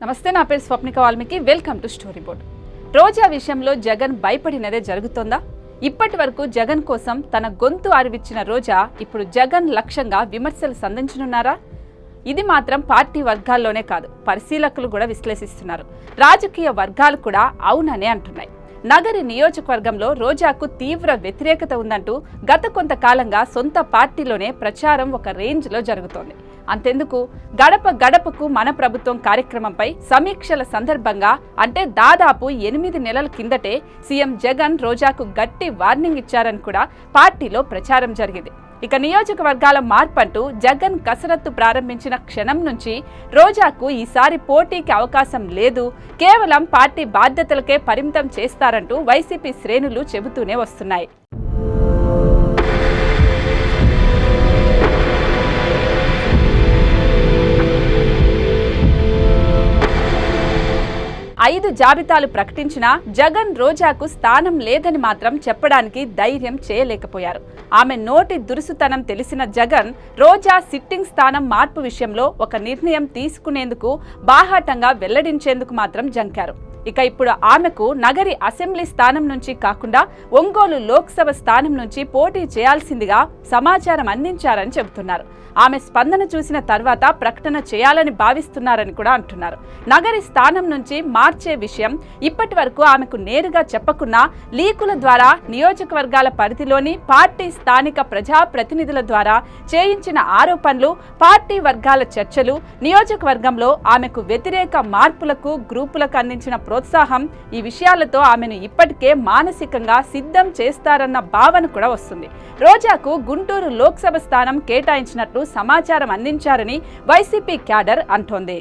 నమస్తే నా పేరు Swapnika Valmiki. Welcome to story board Roja విషయంలో జగన్ భయపడినదే జరుగుతోందా? ఇప్పటి వరకు జగన్ కోసం తన గొంతు ఆరివిచ్చిన రోజా ఇప్పుడు జగన్ లక్ష్యంగా విమర్శలు సంధించనున్నారా? ఇది మాత్రం పార్టీ వర్గాల్లోనే కాదు పరిశీలకులు కూడా విశ్లేషిస్తున్నారు. రాజకీయ వర్గాలు కూడా అవుననే అంటున్నాయి. నగరి నియోజకవర్గంలో రోజాకు తీవ్ర వ్యతిరేకత ఉందంటూ గత కొంతకాలంగా సొంత పార్టీలోనే ప్రచారం ఒక రేంజ్లో జరుగుతోంది. అంతెందుకు? గడప గడపకు మన ప్రభుత్వం కార్యక్రమంపై సమీక్షల సందర్భంగా అంటే దాదాపు ఎనిమిది నెలల కిందటే సీఎం జగన్ రోజాకు గట్టి వార్నింగ్ ఇచ్చారని కూడా పార్టీలో ప్రచారం జరిగింది. ఇక నియోజకవర్గాల మార్పంటూ జగన్ కసరత్తు ప్రారంభించిన క్షణం నుంచి రోజాకు ఈసారి పోటీకి అవకాశం లేదు కేవలం పార్టీ బాధ్యతలకే పరిమితం చేస్తారంటూ వైసీపీ శ్రేణులు చెబుతూనే వస్తున్నాయి. ఐదు జాబితాలు ప్రకటించినా జగన్ రోజాకు స్థానం లేదని మాత్రం చెప్పడానికి ధైర్యం చేయలేకపోయారు. ఆమె నోటి దురుసుతనం తెలిసిన జగన్ రోజా సిట్టింగ్ స్థానం మార్పు విషయంలో ఒక నిర్ణయం తీసుకునేందుకు బాహాటంగా వెల్లడించేందుకు మాత్రం జంకారు. ఇక ఇప్పుడు ఆమెకు నగరి అసెంబ్లీ స్థానం నుంచి కాకుండా ఒంగోలు లోక్సభ స్థానం నుంచి పోటీ చేయాల్సిందిగా సమాచారం అందించారని చెబుతున్నారు. ఆమె స్పందన చూసిన తర్వాత ప్రకటన చేయాలని భావిస్తున్నారని కూడా అంటున్నారు. నగరి స్థానం నుంచి మార్చే విషయం ఇప్పటి వరకు ఆమెకు నేరుగా చెప్పకున్నా లీకుల ద్వారా నియోజకవర్గాల పరిధిలోని పార్టీ స్థానిక ప్రజాప్రతినిధుల ద్వారా చేయించిన ఆరోపణలు పార్టీ వర్గాల చర్చలు నియోజకవర్గంలో ఆమెకు వ్యతిరేక మార్పులకు గ్రూపులకు అందించిన ప్రోత్సాహం ఈ విషయాలతో ఆమెను ఇప్పటికే మానసికంగా సిద్ధం చేస్తారన్న భావన కూడా వస్తుంది. రోజాకు గుంటూరు లోక్సభ స్థానం కేటాయించినట్లు సమాచారం అందించారని వైసీపీ క్యాడర్ అంటోంది.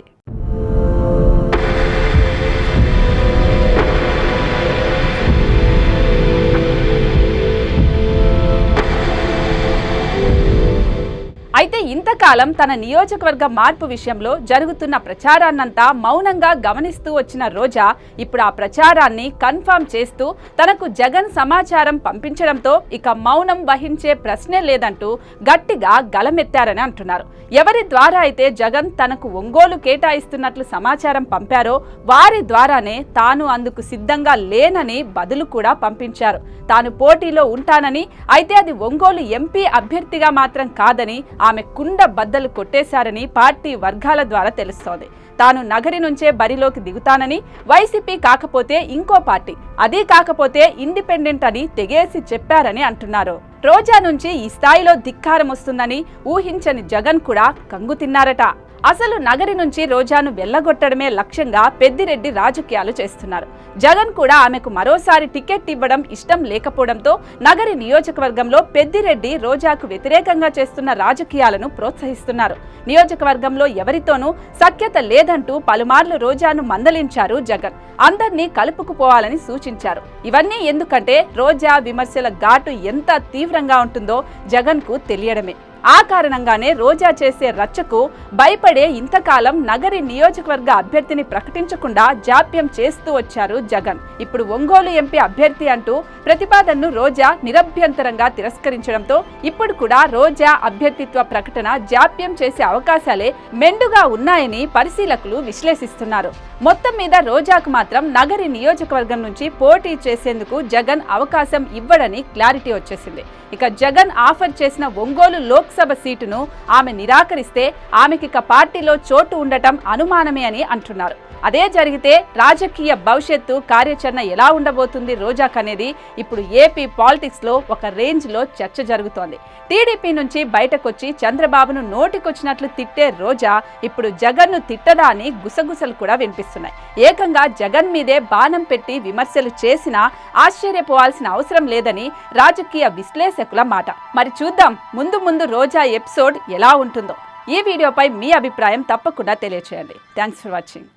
అయితే ఇంతకాలం తన నియోజకవర్గ మార్పు విషయంలో జరుగుతున్న ప్రచారాన్నంతా మౌనంగా గమనిస్తూ వచ్చిన రోజా ఇప్పుడు ఆ ప్రచారాన్ని కన్ఫామ్ చేస్తూ తనకు జగన్ సమాచారం పంపించడంతో ఇక మౌనం వహించే ప్రశ్నే లేదంటూ గట్టిగా గలమెత్తారని అంటున్నారు. ఎవరి ద్వారా అయితే జగన్ తనకు ఒంగోలు కేటాయిస్తున్నట్లు సమాచారం పంపారో వారి ద్వారానే తాను అందుకు సిద్ధంగా లేనని బదులు కూడా పంపించారు. తాను పోటీలో ఉంటానని అయితే అది ఒంగోలు ఎంపీ అభ్యర్థిగా మాత్రం కాదని ఆమె కుండ బద్దలు కొట్టేశారని పార్టీ వర్గాల ద్వారా తెలుస్తోంది. తాను నగరి నుంచే బరిలోకి దిగుతానని వైసీపీ కాకపోతే ఇంకో పార్టీ అదీ కాకపోతే ఇండిపెండెంట్ అని తెగేసి చెప్పారని అంటున్నారు. రోజా నుంచి ఈ స్థాయిలో ధిక్కారం వస్తుందని ఊహించని జగన్ కూడా కంగు తిన్నారట అసలు నగరి నుంచి రోజాను వెళ్ళగొట్టడమే లక్ష్యంగా పెద్దిరెడ్డి రాజకీయాలు చేస్తున్నారు. జగన్ కూడా ఆమెకు మరోసారి టికెట్ ఇవ్వడం ఇష్టం లేకపోవడంతో నగరి నియోజకవర్గంలో పెద్దిరెడ్డి రోజాకు వ్యతిరేకంగా చేస్తున్న రాజకీయాలను ప్రోత్సహిస్తున్నారు. నియోజకవర్గంలో ఎవరితోనూ సఖ్యత లేదంటూ పలుమార్లు రోజాను మందలించారు జగన్. అందర్నీ కలుపుకుపోవాలని సూచించారు. ఇవన్నీ ఎందుకంటే రోజా విమర్శల ఘాటు ఎంత తీవ్రంగా ఉంటుందో జగన్కు తెలియడమే. ఆ కారణంగానే రోజా చేసే రచ్చకు భయపడే ఇంతకాలం నగరి నియోజకవర్గ అభ్యర్థిని ప్రకటించకుండా జాప్యం చేస్తూ వచ్చారు జగన్. ఇప్పుడు ఒంగోలు ఎంపీ అభ్యర్థి అంటూ ప్రతిపాదనను రోజా నిరభ్యంతరంగా తిరస్కరించడంతో ఇప్పుడు కూడా రోజా అభ్యర్థిత్వ ప్రకటన జాప్యం చేసే అవకాశాలే మెండుగా ఉన్నాయని పరిశీలకులు విశ్లేషిస్తున్నారు. మొత్తం మీద రోజాకు మాత్రం నగరి నియోజకవర్గం నుంచి పోటీ చేసేందుకు జగన్ అవకాశం ఇవ్వడని క్లారిటీ వచ్చేసింది. ఇక జగన్ ఆఫర్ చేసిన ఒంగోలు లోక్సభ సీటును ఆమె నిరాకరిస్తే ఆమెకిక పార్టీలో చోటు ఉండటం అనుమానమే అని అంటున్నారు. అదే జరిగితే రాజకీయ భవిష్యత్తు కార్యాచరణ ఎలా ఉండబోతుంది రోజాక్ అనేది ఇప్పుడు ఏపీ పాలిటిక్స్లో ఒక రేంజ్లో చర్చ జరుగుతోంది. టీడీపీ నుంచి బయటకొచ్చి చంద్రబాబును నోటికొచ్చినట్లు తిట్టే రోజా ఇప్పుడు జగన్ను తిట్టదా అని గుసగుసలు కూడా వినిపిస్తున్నాయి. ఏకంగా జగన్ మీదే బాణం పెట్టి విమర్శలు చేసినా ఆశ్చర్యపోవాల్సిన అవసరం లేదని రాజకీయ విశ్లేషకుల మాట. మరి చూద్దాం ముందు ముందు రోజా ఎపిసోడ్ ఎలా ఉంటుందో ఈ వీడియోపై మీ అభిప్రాయం తప్పకుండా తెలియచేయండి. Thanks for watching.